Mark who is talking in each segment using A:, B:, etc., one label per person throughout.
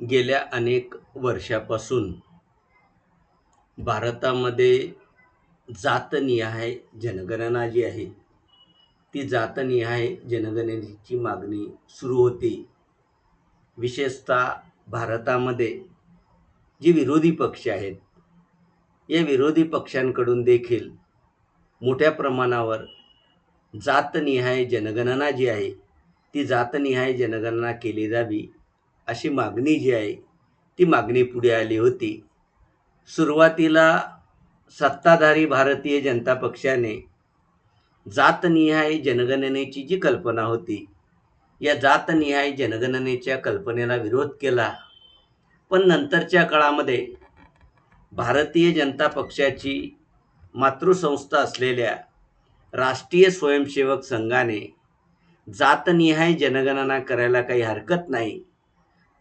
A: गेल्या अनेक वर्षापासून भारतामध्ये जातनिहाय जनगणना जी आहे. ती जातनिहाय जनगणनेची मागणी सुरू होती. विशेषतः भारतामध्ये जे विरोधी पक्ष आहेत या विरोधी पक्षांकडून देखील मोठ्या प्रमाणावर जातनिहाय जनगणना जी आहे. ती जातनिहाय जनगणना केली जावी. अशी मागणी जी आहे ती मागणी पुढे आली होती. सुरुवातीला सत्ताधारी भारतीय जनता पक्षाने जातनिहाय जनगणनेची जी कल्पना होती या जातनिहाय जनगणनेच्या कल्पनेला विरोध केला. पण नंतरच्या काळामध्ये भारतीय जनता पक्षाची मातृसंस्था असलेल्या राष्ट्रीय स्वयंसेवक संघाने जातनिहाय जनगणना करायला काही हरकत नाही.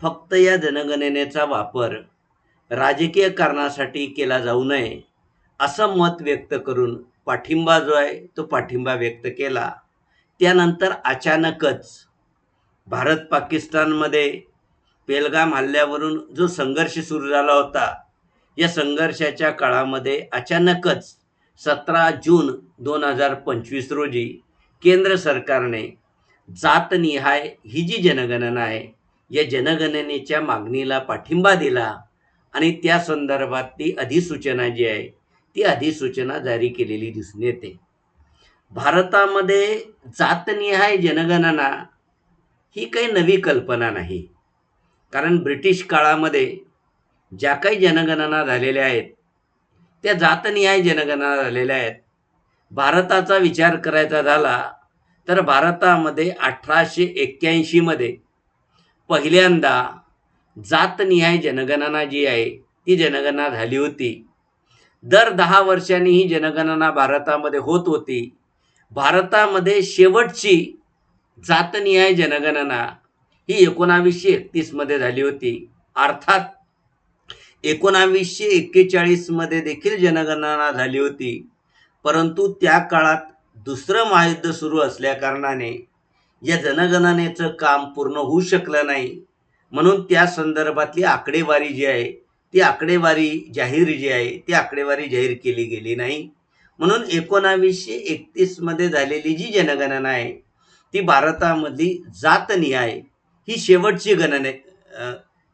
A: फक्त या जनगणनेचा वापर राजकीय कारणासाठी केला जाऊ नये असं मत व्यक्त करून पाठिंबा जो आहे तो पाठिंबा व्यक्त केला. त्यानंतर अचानकच भारत पाकिस्तानमध्ये पेलगाम हल्ल्यावरून जो संघर्ष सुरू झाला होता या संघर्षाच्या काळामध्ये अचानकच सतरा जून दोन हजार पंचवीस रोजी केंद्र सरकारने जातनिहाय ही जी जनगणना आहे या जनगणनेच्या मागणीला पाठिंबा दिला आणि त्या संदर्भात ती अधिसूचना जी आहे ती अधिसूचना जारी केलेली दिसून येते. भारतामध्ये जातनिहाय जनगणना ही काही नवी कल्पना नाही. कारण ब्रिटिश काळामध्ये ज्या काही जनगणना झालेल्या आहेत त्या जातनिहाय जनगणना झालेल्या आहेत. भारताचा विचार करायचा झाला तर भारतामध्ये अठराशे एक्क्याऐंशीमध्ये पहिल्यांदा जातनिहाय जनगणना जी आहे ती जनगणना झाली होती. दर दहा वर्षांनी ही जनगणना भारतामध्ये होत होती. भारतामध्ये शेवटची जातनिहाय जनगणना ही एकोणावीसशे एकतीसमध्ये झाली होती. अर्थात एकोणावीसशे एक्केचाळीसमध्ये देखील जनगणना झाली होती. परंतु त्या काळात दुसरं महायुद्ध सुरू असल्याकारणाने या जनगणनेचं काम पूर्ण होऊ शकलं नाही. म्हणून त्या संदर्भातली आकडेवारी जी आहे ती आकडेवारी जाहीर जी आहे ती आकडेवारी जाहीर केली गेली नाही. म्हणून एकोणावीसशे एकतीसमध्ये झालेली जी जनगणना आहे ती भारतामधली जातनिहाय ही शेवटची गणने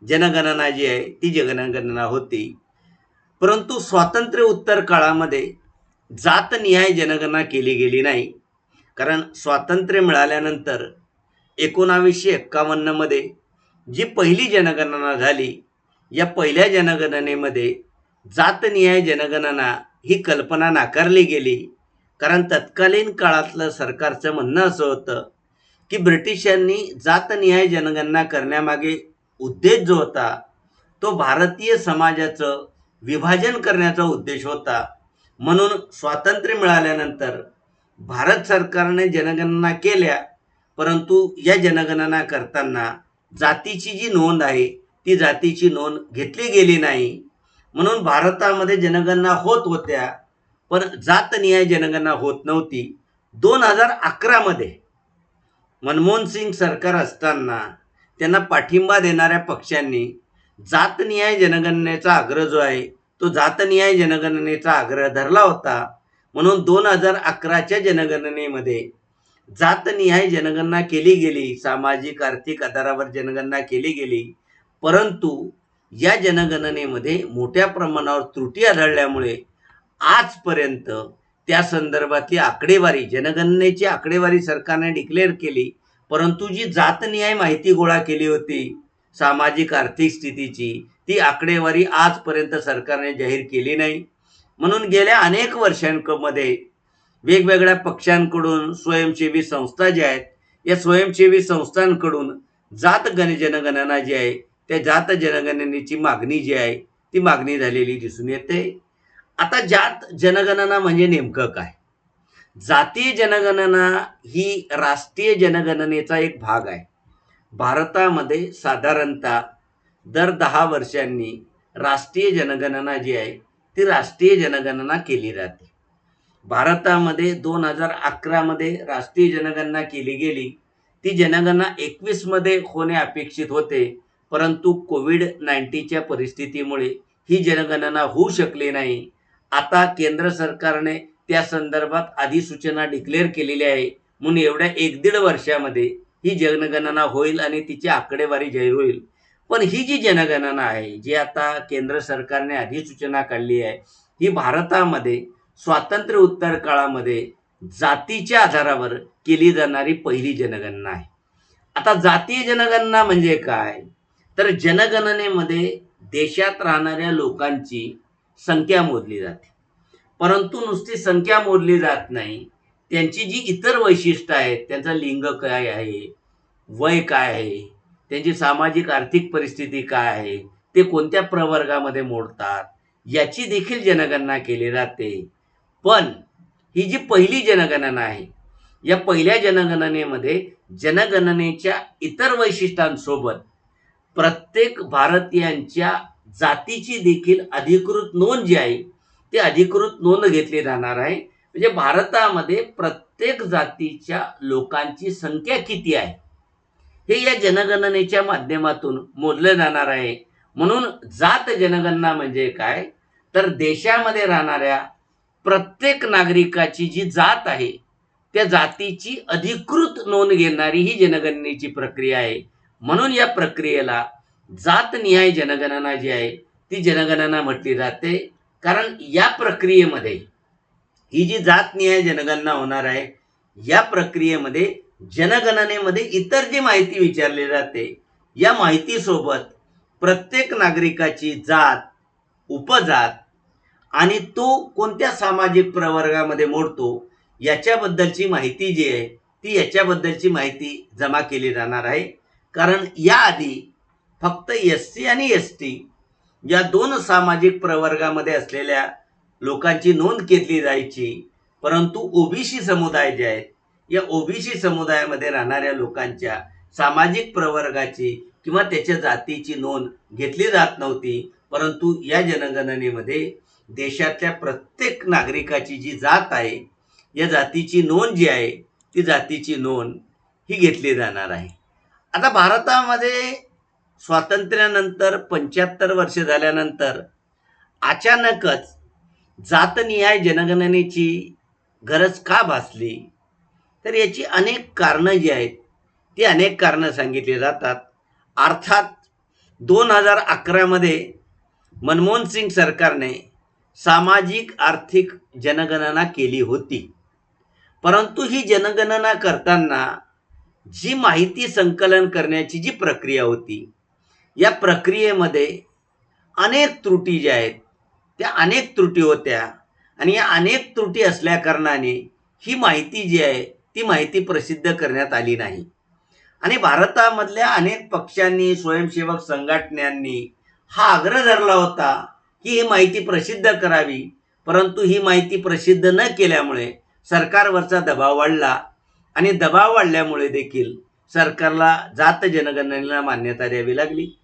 A: जनगणना जी आहे ती जनगणना होती. परंतु स्वातंत्र्य उत्तर काळामध्ये जातनिहाय जनगणना केली गेली नाही. कारण स्वातंत्र्य मिळाल्यानंतर एकोणावीसशे एक्कावन्नमध्ये जी पहिली जनगणना झाली या पहिल्या जनगणनेमध्ये जातनिहाय जनगणना ही कल्पना नाकारली गेली. कारण तत्कालीन काळातलं सरकारचं म्हणणं असं होतं की ब्रिटिशांनी जातनिहाय जनगणना करण्यामागे उद्देश जो होता तो भारतीय समाजाचं विभाजन करण्याचा उद्देश होता. म्हणून स्वातंत्र्य मिळाल्यानंतर भारत सरकारने जनगणना केल्या परंतु या जनगणना करताना जातीची जी नोंद आहे ती जातीची नोंद घेतली गेली नाही. म्हणून भारतामध्ये जनगणना होत होत्या पण जातनिहाय जनगणना होत नव्हती. दोन हजार अकरामध्ये मनमोहन सिंग सरकार असताना त्यांना पाठिंबा देणाऱ्या पक्षांनी जातनिहाय जनगणनेचा आग्रह जो आहे तो जातनिहाय जनगणनेचा आग्रह धरला होता. म्हणून दोन हजार अकराच्या जनगणनेमध्ये जातनिहाय जनगणना केली गेली सामाजिक आर्थिक आधारावर जनगणना केली गेली परंतु या जनगणनेमध्ये मोठ्या प्रमाणावर त्रुटी आढळल्यामुळे आजपर्यंत त्या संदर्भातली आकडेवारी जनगणनेची आकडेवारी सरकारने डिक्लेअर केली परंतु जी जातनिहाय माहिती गोळा केली होती सामाजिक आर्थिक स्थितीची ती आकडेवारी आजपर्यंत सरकारने जाहीर केली नाही. म्हणून गेल्या अनेक वर्षांमध्ये वेगवेगळ्या पक्षांकडून स्वयंसेवी संस्था ज्या आहेत या स्वयंसेवी संस्थांकडून जात गण जनगणना जी आहे त्या जात जनगणनेची मागणी जी आहे ती मागणी झालेली दिसून येते. आता जात जनगणना म्हणजे नेमकं काय? जातीय जनगणना ही राष्ट्रीय जनगणनेचा एक भाग आहे. भारतामध्ये साधारणतः दर दहा वर्षांनी राष्ट्रीय जनगणना जी आहे ती राष्ट्रीय जनगणना केली जाते भारतामध्ये दोन हजार अकरामध्ये राष्ट्रीय जनगणना केली गेली. ती जनगणना एकवीसमध्ये होणे अपेक्षित होते परंतु कोविड नाईन्टीनच्या परिस्थितीमुळे ही जनगणना होऊ शकली नाही. आता केंद्र सरकारने त्या संदर्भात अधिसूचना डिक्लेअर केलेली आहे. म्हणून एवढ्या एक दीड वर्षामध्ये ही जनगणना होईल आणि तिची आकडेवारी जाहीर होईल. पण ही जी जनगणना आहे जी आता केंद्र सरकारने अधिसूचना काढली आहे ही भारतामध्ये स्वातंत्र्य उत्तर काळामध्ये जातीच्या आधारावर केली जाणारी पहिली जनगणना आहे. आता जातीय जनगणना म्हणजे काय? तर जनगणनेमध्ये देशात राहणाऱ्या लोकांची संख्या मोजली जाते. परंतु नुसती संख्या मोजली जात नाही त्यांची जी इतर वैशिष्ट्य आहेत त्यांचं लिंग काय आहे वय काय आहे त्यांची सामाजिक आर्थिक परिस्थिती काय आहे ते कोणत्या प्रवर्गामध्ये मोडतात याची देखील जनगणना केली जाते. पण ही जी पहिली जनगणना आहे या पहिल्या जनगणनेमध्ये जनगणनेच्या इतर वैशिष्ट्यांसोबत प्रत्येक भारतीयांच्या जातीची देखील अधिकृत नोंद जी आहे ती अधिकृत नोंद घेतली जाणार आहे. म्हणजे भारतामध्ये प्रत्येक जातीच्या लोकांची संख्या किती आहे? हे या जनगणनेच्या माध्यमातून मोजलं जाणार आहे. म्हणून जात जनगणना म्हणजे काय? तर देशामध्ये राहणाऱ्या प्रत्येक नागरिकाची जी जात आहे त्या जातीची अधिकृत नोंद घेणारी ही जनगणनेची प्रक्रिया आहे. म्हणून या प्रक्रियेला जातनिहाय जनगणना जी आहे ती जनगणना म्हटली जाते. कारण या प्रक्रियेमध्ये ही जी जातनिहाय जनगणना होणार आहे या प्रक्रियेमध्ये जनगणनेमध्ये इतर जी माहिती विचारली जाते या माहितीसोबत प्रत्येक नागरिकाची जात उपजात आणि तो कोणत्या सामाजिक प्रवर्गामध्ये मोडतो याच्याबद्दलची माहिती जी आहे ती याच्याबद्दलची माहिती जमा केली जाणार आहे. कारण याआधी फक्त एस सी आणि एस टी या दोन सामाजिक प्रवर्गामध्ये असलेल्या लोकांची नोंद घेतली जायची परंतु ओबीसी समुदाय जे आहेत या ओबीसी समुदायामध्ये राहणाऱ्या लोकांच्या सामाजिक प्रवर्गाची किंवा त्याच्या जातीची नोंद घेतली जात नव्हती. परंतु या जनगणनेमध्ये देशातल्या प्रत्येक नागरिकाची जी जात आहे या जातीची नोंद जी आहे ती जातीची नोंद ही घेतली जाणार आहे. आता भारतामध्ये स्वातंत्र्यानंतर पंच्याहत्तर वर्ष झाल्यानंतर अचानकच जातनिहाय जनगणनेची गरज का भासली? तर याची अनेक कारणं जी आहेत ती अनेक कारणं सांगितली जातात. अर्थात दोन हजार अकरामध्ये मनमोहन सिंग सरकारने सामाजिक आर्थिक जनगणना केली होती. परंतु ही जनगणना करताना जी माहिती संकलन करण्याची जी प्रक्रिया होती या प्रक्रियेमध्ये अनेक त्रुटी ज्या आहेत त्या अनेक त्रुटी होत्या. आणि या अनेक त्रुटी असल्याकारणाने ही माहिती जी आहे ती माहिती प्रसिद्ध करण्यात आली नाही. आणि भारतामधल्या अनेक पक्षांनी स्वयंसेवक संघटनांनी हा आग्रह धरला होता की ही माहिती प्रसिद्ध करावी. परंतु ही माहिती प्रसिद्ध न केल्यामुळे सरकारवरचा दबाव वाढला. आणि दबाव वाढल्यामुळे देखील सरकारला जात जनगणनेला मान्यता द्यावी लागली.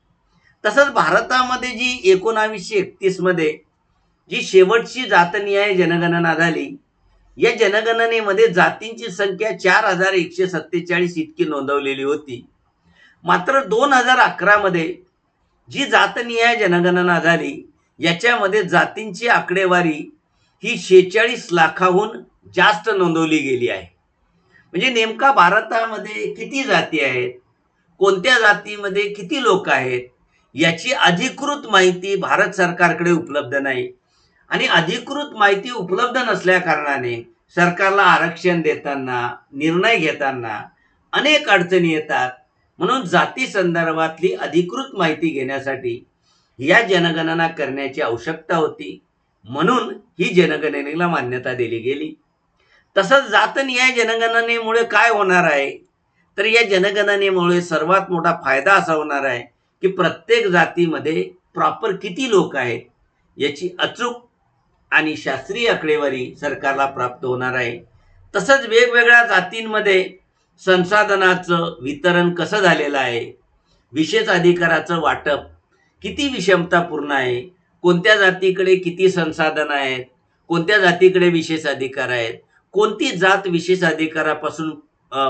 A: तसंच भारतामध्ये जी एकोणावीसशे एकतीसमध्ये जी शेवटची जातनिहाय जनगणना झाली या जनगणनेमध्ये जातींची संख्या चार हजार एकशे सत्तेचाळीस इतकी नोंदवलेली होती. मात्र दोन हजार अकरामध्ये जी जातनिहाय जनगणना झाली याच्यामध्ये जातींची आकडेवारी ही शेहेचाळीस लाखाहून जास्त नोंदवली गेली आहे. म्हणजे नेमका भारतामध्ये किती जाती आहेत? कोणत्या जातीमध्ये किती लोक आहेत? याची अधिकृत माहिती भारत सरकारकडे उपलब्ध नाही. आणि अधिकृत माहिती उपलब्ध नसल्या कारणाने सरकारला आरक्षण देताना निर्णय घेताना अनेक अडचणी येतात. म्हणून जाती संदर्भातली अधिकृत माहिती घेण्यासाठी या जनगणना करण्याची आवश्यकता होती. म्हणून ही जनगणनेला मान्यता दिली गेली. तसंच जातनिहाय जनगणनेमुळे काय होणार आहे? तर या जनगणनेमुळे सर्वात मोठा फायदा असा होणार आहे की प्रत्येक जातीमध्ये प्रॉपर किती लोक आहेत याची अचूक आणि शास्त्रीय आकडेवारी सरकारला प्राप्त होणार आहे. तसंच वेगवेगळ्या जातींमध्ये संसाधनाचं वितरण कसं झालेलं आहे? विशेष अधिकाराचं वाटप किती विषमतापूर्ण आहे? कोणत्या जातीकडे किती संसाधनं आहेत? कोणत्या जातीकडे विशेष अधिकार आहेत? कोणती जात विशेष अधिकारापासून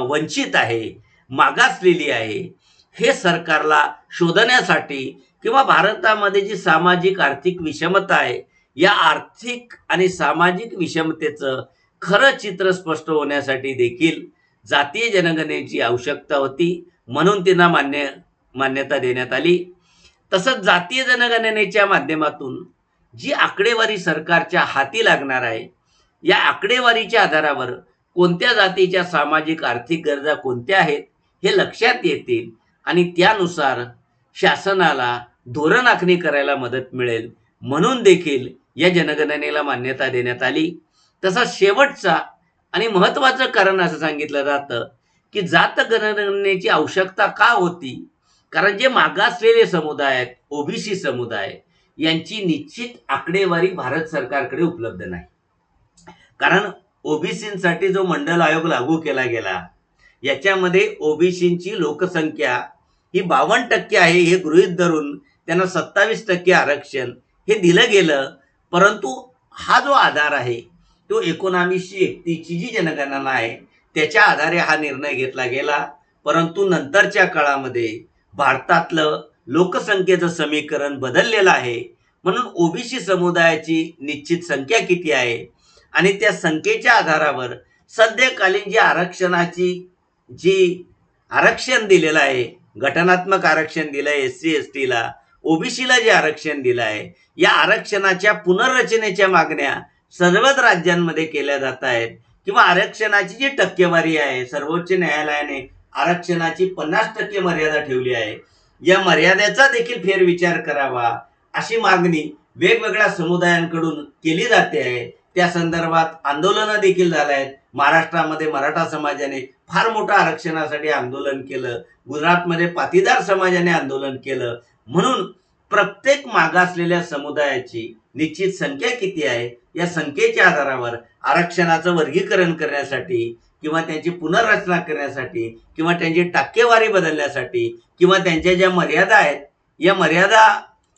A: वंचित आहे मागासलेली आहे? हे सरकारला शोधण्यासाठी किंवा भारतामध्ये जी सामाजिक आर्थिक विषमता आहे या आर्थिक आणि सामाजिक विषमतेचं खरं चित्र स्पष्ट होण्यासाठी देखील जातीय जनगणनेची आवश्यकता होती म्हणून त्यांना मान्य मान्यता देण्यात आली. तसंच जातीय जनगणनेच्या माध्यमातून जी आकडेवारी सरकारच्या हाती लागणार आहे या आकडेवारीच्या आधारावर कोणत्या जातीच्या सामाजिक आर्थिक गरजा कोणत्या आहेत हे लक्षात येतील आणि त्यानुसार शासनाला धोरण आखणी करायला मदत मिळेल म्हणून देखील या जनगणनेला मान्यता देण्यात आली. तसा शेवटचा आणि महत्वाचं कारण असं सांगितलं जातं की जात गणनेची आवश्यकता का होती? कारण जे मागासलेले समुदाय आहेत ओबीसी समुदाय यांची निश्चित आकडेवारी भारत सरकारकडे उपलब्ध नाही. कारण ओबीसीसाठी जो मंडल आयोग लागू केला गेला याच्यामध्ये ओबीसींची लोकसंख्या ही बावन्न टक्के आहे हे गृहीत धरून त्यांना सत्तावीस टक्के आरक्षण हे दिलं गेलं. परंतु हा जो आधार आहे तो एकोणावीसशे एकतीसची जी जनगणना आहे त्याच्या आधारे हा निर्णय घेतला गेला. परंतु नंतरच्या काळामध्ये भारतातलं लोकसंख्येचं समीकरण बदललेलं आहे. म्हणून ओबीसी समुदायाची निश्चित संख्या किती आहे? आणि त्या संख्येच्या आधारावर सध्याकालीन जी आरक्षणाची जी आरक्षण दिलेलं आहे घटनात्मक आरक्षण दिलं आहे एस सी एस टीला ओबीसीला जे आरक्षण दिलं आहे या आरक्षणाच्या पुनर्रचनेच्या मागण्या सर्वच राज्यांमध्ये केल्या जात आहेत. किंवा आरक्षणाची जी टक्केवारी आहे सर्वोच्च न्यायालयाने आरक्षणाची पन्नास टक्के मर्यादा ठेवली आहे. या मर्यादेचा देखील फेरविचार करावा अशी मागणी वेगवेगळ्या समुदायांकडून केली जाते आहे. त्या संदर्भात आंदोलनं देखील झाले आहेत. महाराष्ट्रामध्ये मराठा समाजाने फार मोठं आरक्षणासाठी आंदोलन केलं. गुजरातमध्ये पाटीदार समाजाने आंदोलन केलं. म्हणून प्रत्येक मागासलेल्या समुदायाची निश्चित संख्या किती आहे? या संख्येच्या आधारावर आरक्षणाचं वर्गीकरण करण्यासाठी किंवा त्यांची पुनर्रचना करण्यासाठी किंवा त्यांची टक्केवारी बदलण्यासाठी किंवा त्यांच्या ज्या मर्यादा आहेत या मर्यादा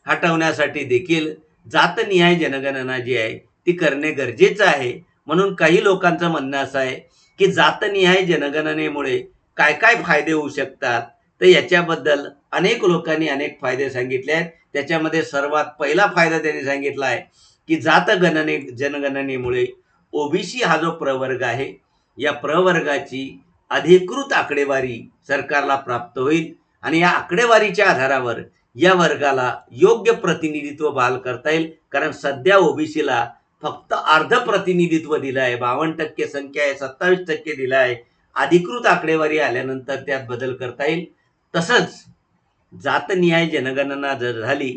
A: हटवण्यासाठी देखील जातनिहाय जनगणना जी आहे ती करणे गरजेचं आहे. म्हणून काही लोकांचं म्हणणं असं आहे की जातनिहाय जनगणनेमुळे काय काय फायदे होऊ शकतात? तर याच्याबद्दल अनेक लोकांनी अनेक फायदे सांगितले आहेत. त्याच्यामध्ये सर्वात पहिला फायदा त्यांनी सांगितला आहे की जात गणने जनगणनेमुळे ओबीसी हा जो प्रवर्ग आहे या प्रवर्गाची अधिकृत आकडेवारी सरकारला प्राप्त होईल आणि या आकडेवारीच्या आधारावर या वर्गाला योग्य प्रतिनिधित्व बहाल करता येईल. कारण सध्या ओबीसीला फक्त अर्ध प्रतिनिधित्व दिलं आहे. बावन्न टक्के संख्या आहे सत्तावीस टक्के दिलं आहे. अधिकृत आकडेवारी आल्यानंतर त्यात बदल करता येईल. तसंच जातनिहाय जनगणना जर झाली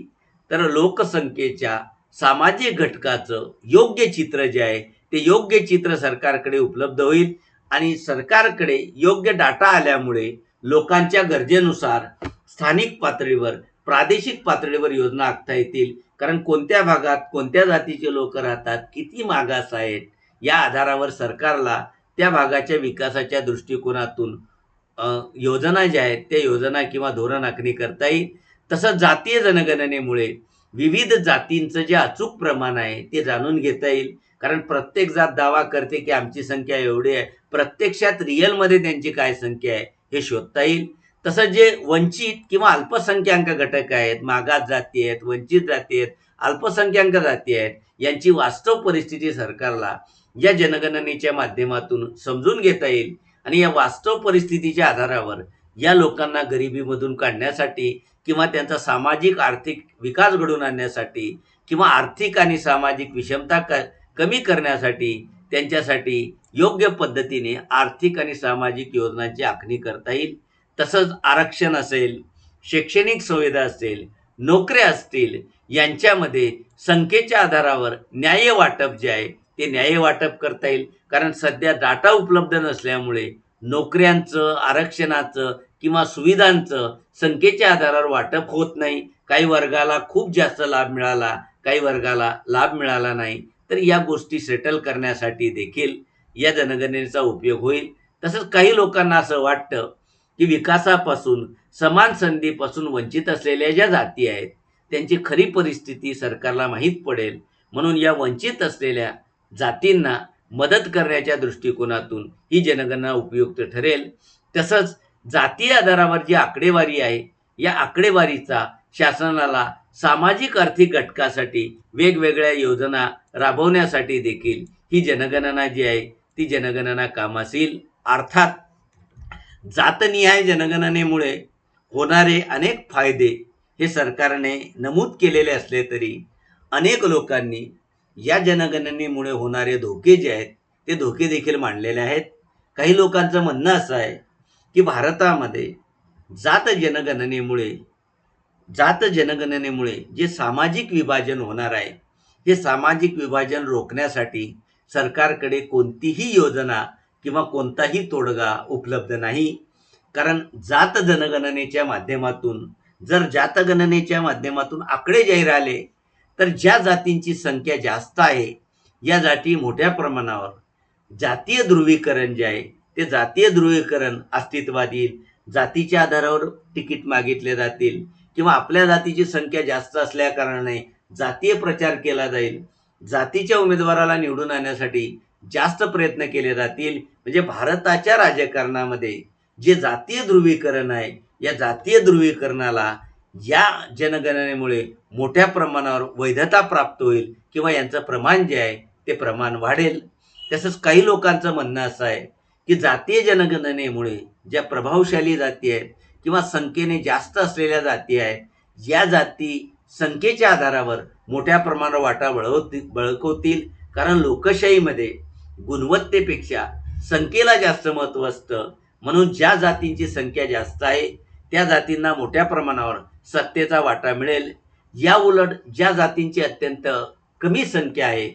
A: तर लोकसंख्येच्या सामाजिक घटकाचं योग्य चित्र जे आहे ते योग्य चित्र सरकारकडे उपलब्ध होईल आणि सरकारकडे योग्य डाटा आल्यामुळे लोकांच्या गरजेनुसार स्थानिक पातळीवर प्रादेशिक पातळीवर योजना आखता येतील. कारण कोणत्या भागात कोणत्या जातीचे लोक राहतात किती मागास आहेत या आधारावर सरकारला त्या भागाच्या विकासाच्या दृष्टिकोनातून योजना ज्या आहेत त्या योजना किंवा धोरण आखणी करता येईल. तसंच जातीय जनगणनेमुळे विविध जातींचं जे अचूक प्रमाण आहे ते जाणून घेता येईल. कारण प्रत्येक जात दावा करते की आमची संख्या एवढी आहे. प्रत्यक्षात रिअलमध्ये त्यांची काय संख्या आहे हे शोधता येईल. तसं जे वंचित किंवा अल्पसंख्याक घटक आहेत मागास जाती आहेत वंचित जाती आहेत अल्पसंख्याक जाती आहेत यांची वास्तव परिस्थिती सरकारला या जनगणनेच्या माध्यमातून समजून घेता येईल. आणि या वास्तव परिस्थितीच्या आधारावर या लोकांना गरिबीमधून काढण्यासाठी किंवा त्यांचा सामाजिक आर्थिक विकास घडवून आणण्यासाठी किंवा आर्थिक आणि सामाजिक विषमता क कमी करण्यासाठी त्यांच्यासाठी योग्य पद्धतीने आर्थिक आणि सामाजिक योजनांची आखणी करता येईल. तसंच आरक्षण असेल शैक्षणिक सुविधा असेल नोकऱ्या असतील यांच्यामध्ये संख्येच्या आधारावर न्याय वाटप जे आहे ते न्याय वाटप करता येईल. कारण सध्या डाटा उपलब्ध नसल्यामुळे नोकऱ्यांचं आरक्षणाचं किंवा सुविधांचं संख्येच्या आधारावर वाटप होत नाही. काही वर्गाला खूप जास्त लाभ मिळाला काही वर्गाला लाभ मिळाला नाही. तर या गोष्टी सेटल करण्यासाठी देखील या जनगणनेचा उपयोग होईल. तसंच काही लोकांना असं वाटतं की विकासापासून समान संधीपासून वंचित असलेल्या ज्या जाती आहेत त्यांची खरी परिस्थिती सरकारला माहीत पडेल. म्हणून या वंचित असलेल्या जातींना मदत करण्याच्या दृष्टिकोनातून ही जनगणना उपयुक्त ठरेल. तसंच जातीय आधारावर जी आकडेवारी आहे या आकडेवारीचा शासनाला सामाजिक आर्थिक घटकासाठी वेगवेगळ्या योजना राबवण्यासाठी देखील ही जनगणना जी आहे ती जनगणना कामास येईल अर्थात जातनिहाय जनगणनेमुळे होणारे अनेक फायदे हे सरकारने नमूद केलेले असले तरी अनेक लोकांनी या जनगणनेमुळे होणारे धोके जे आहेत ते धोके देखील मांडलेले आहेत. काही लोकांचं म्हणणं असं आहे की भारतामध्ये जात जनगणनेमुळे जात जनगणनेमुळे जे सामाजिक विभाजन होणार आहे हे सामाजिक विभाजन रोखण्यासाठी सरकारकडे कोणतीही योजना किंवा कोणताही तोडगा उपलब्ध नाही. कारण जात जनगणनेच्या माध्यमातून जर जातगणनेच्या माध्यमातून आकडे जाहीर आले तर ज्या जातींची संख्या जास्त आहे या जाती मोठ्या प्रमाणावर. जातीय ध्रुवीकरण जे आहे ते जातीय ध्रुवीकरण अस्तित्वात येईल. जातीच्या आधारावर तिकीट मागितले जातील किंवा आपल्या जातीची संख्या जास्त असल्याकारणाने जातीय प्रचार केला जाईल. जातीच्या उमेदवाराला निवडून आणण्यासाठी जास्त प्रयत्न केले जातील. म्हणजे भारताच्या राजकारणामध्ये जे जातीय ध्रुवीकरण आहे या जातीय ध्रुवीकरणाला या जनगणनेमुळे मोठ्या प्रमाणावर वैधता प्राप्त होईल किंवा यांचं प्रमाण जे आहे ते प्रमाण वाढेल. तसंच काही लोकांचं म्हणणं असं आहे की जातीय जनगणनेमुळे ज्या प्रभावशाली जाती आहेत किंवा संख्येने जास्त असलेल्या जाती आहेत या जाती संख्येच्या आधारावर मोठ्या प्रमाणावर वाटा बळवतील बळकवतील. कारण लोकशाहीमध्ये गुणवत्तेपेक्षा संख्येला जास्त महत्त्व असतं. म्हणून ज्या जातींची संख्या जास्त आहे त्या जातींना मोठ्या प्रमाणावर सत्तेचा वाटा मिळेल. या उलट ज्या जातींची अत्यंत कमी संख्या आहे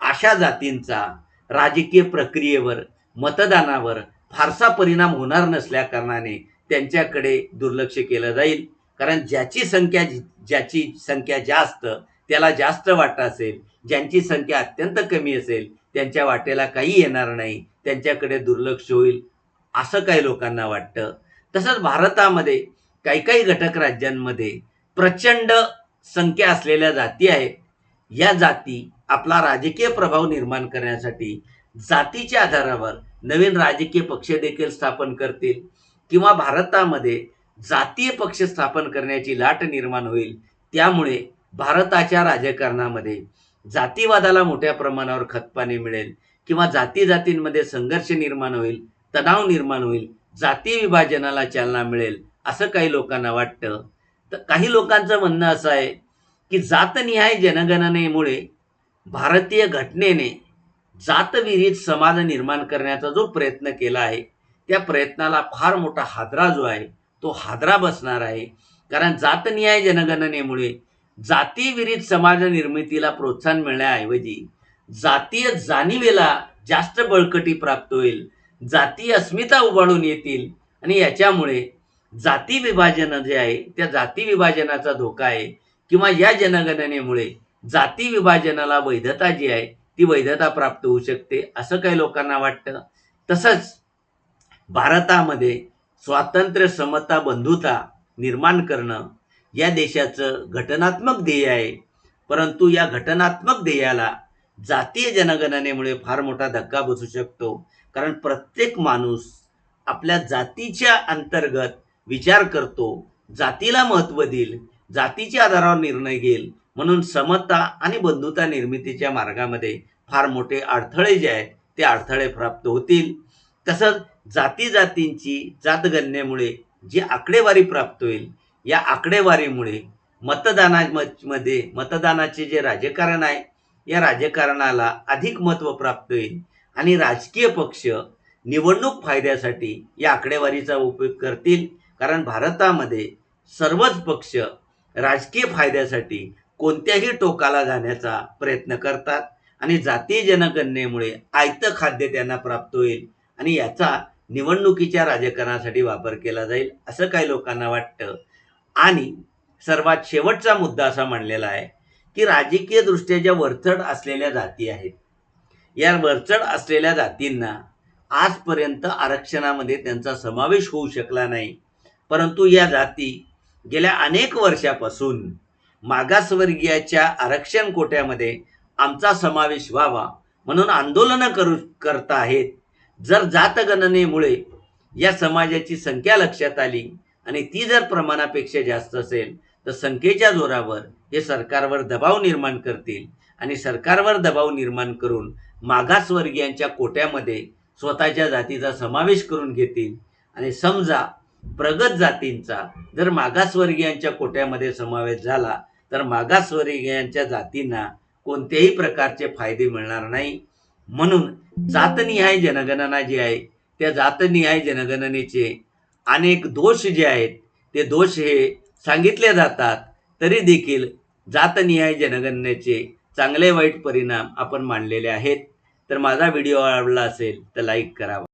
A: अशा जातींचा राजकीय प्रक्रियेवर मतदानावर फारसा परिणाम होणार नसल्याकारणाने त्यांच्याकडे दुर्लक्ष केलं जाईल. कारण ज्याची संख्या ज्याची संख्या जास्त त्याला जास्त वाटा असेल ज्यांची संख्या अत्यंत कमी असेल त्यांच्या वाटेला काही येणार नाही त्यांच्याकडे दुर्लक्ष होईल असं काही लोकांना वाटतं. तसंच भारतामध्ये काही काही घटक राज्यांमध्ये प्रचंड संख्या असलेल्या जाती आहेत. या जाती आपला राजकीय प्रभाव निर्माण करण्यासाठी जातीच्या आधारावर नवीन राजकीय पक्ष देखील स्थापन करतील किंवा भारतामध्ये जातीय पक्ष स्थापन करण्याची लाट निर्माण होईल. त्यामुळे भारताच्या राजकारणामध्ये जातीवादाला मोठ्या प्रमाणावर खतपाणी मिळेल किंवा जाती जातींमध्ये संघर्ष निर्माण होईल तणाव निर्माण होईल जाती विभाजनाला चालना मिळेल असं काही लोकांना वाटतं. तर काही लोकांचं म्हणणं असं आहे की जातनिहाय जनगणनेमुळे भारतीय घटनेने जातविहित समाज निर्माण करण्याचा जो प्रयत्न केला आहे त्या प्रयत्नाला फार मोठा हादरा जो आहे तो हादरा बसणार आहे. कारण जातनिहाय जनगणनेमुळे जातीविरित समाज निर्मितीला प्रोत्साहन मिळण्याऐवजी जातीय जाणीवेला जास्त बळकटी प्राप्त होईल जातीय अस्मिता उभाळून येतील. आणि याच्यामुळे जाती विभाजन जे आहे त्या जाती विभाजनाचा धोका आहे. किंवा या जनगणनेमुळे जाती विभाजनाला वैधता जी आहे ती वैधता प्राप्त होऊ शकते असं काही लोकांना वाटतं. तसंच भारतामध्ये स्वातंत्र्य समता बंधुता निर्माण करणं या देशाचं घटनात्मक ध्येय आहे. परंतु या घटनात्मक ध्येयाला जातीय जनगणनेमुळे फार मोठा धक्का बसू शकतो. कारण प्रत्येक माणूस आपल्या जातीच्या अंतर्गत विचार करतो जातीला महत्त्व देईल जातीच्या आधारावर निर्णय घेईल. म्हणून समता आणि बंधुता निर्मितीच्या मार्गामध्ये फार मोठे अडथळे जे आहेत ते अडथळे प्राप्त होतील. तसंच जाती जातींची जातगणनेमुळे जी आकडेवारी प्राप्त होईल या आकडेवारीमुळे मतदानामध्ये मतदानाचे जे राजकारण आहे या राजकारणाला अधिक महत्त्व प्राप्त होईल. आणि राजकीय पक्ष निवडणूक फायद्यासाठी या आकडेवारीचा उपयोग करतील. कारण भारतामध्ये सर्वच पक्ष राजकीय फायद्यासाठी कोणत्याही टोकाला जाण्याचा प्रयत्न करतात आणि जातीय जनगणनेमुळे आयतं खाद्य त्यांना प्राप्त होईल आणि याचा निवडणुकीच्या राजकारणासाठी वापर केला जाईल असं काही लोकांना वाटतं. आणि सर्वात शेवटचा मुद्दा असा मांडलेला आहे की राजकीयदृष्ट्या ज्या वरचढ असलेल्या जाती आहेत या वरचढ असलेल्या जातींना आजपर्यंत आरक्षणामध्ये त्यांचा समावेश होऊ शकला नाही. परंतु या जाती गेल्या अनेक वर्षापासून मागासवर्गीयाच्या आरक्षण कोट्यामध्ये आमचा समावेश व्हावा म्हणून आंदोलनं करू करत आहेत. जर जातगणनेमुळे या समाजाची संख्या लक्षात आली आणि ती जर प्रमाणापेक्षा जास्त असेल तर संख्येच्या जोरावर हे सरकारवर दबाव निर्माण करतील आणि सरकारवर दबाव निर्माण करून मागासवर्गीयांच्या कोट्यामध्ये स्वतःच्या जातीचा समावेश करून घेतील. आणि समजा प्रगत जातींचा जर मागासवर्गीयांच्या कोट्यामध्ये समावेश झाला तर मागासवर्गीयांच्या जातींना कोणत्याही प्रकारचे फायदे मिळणार नाही. म्हणून जातनिहाय जनगणना जी आहे त्या जातनिहाय जनगणनेचे अनेक दोष जे आहेत ते दोष हे सांगितले जातात तरी देखील जातनिहाय जनगणनेचे चांगले वाईट परिणाम आपण मांडलेले आहेत. तर माझा व्हिडिओ आवडला असेल तर लाईक करावा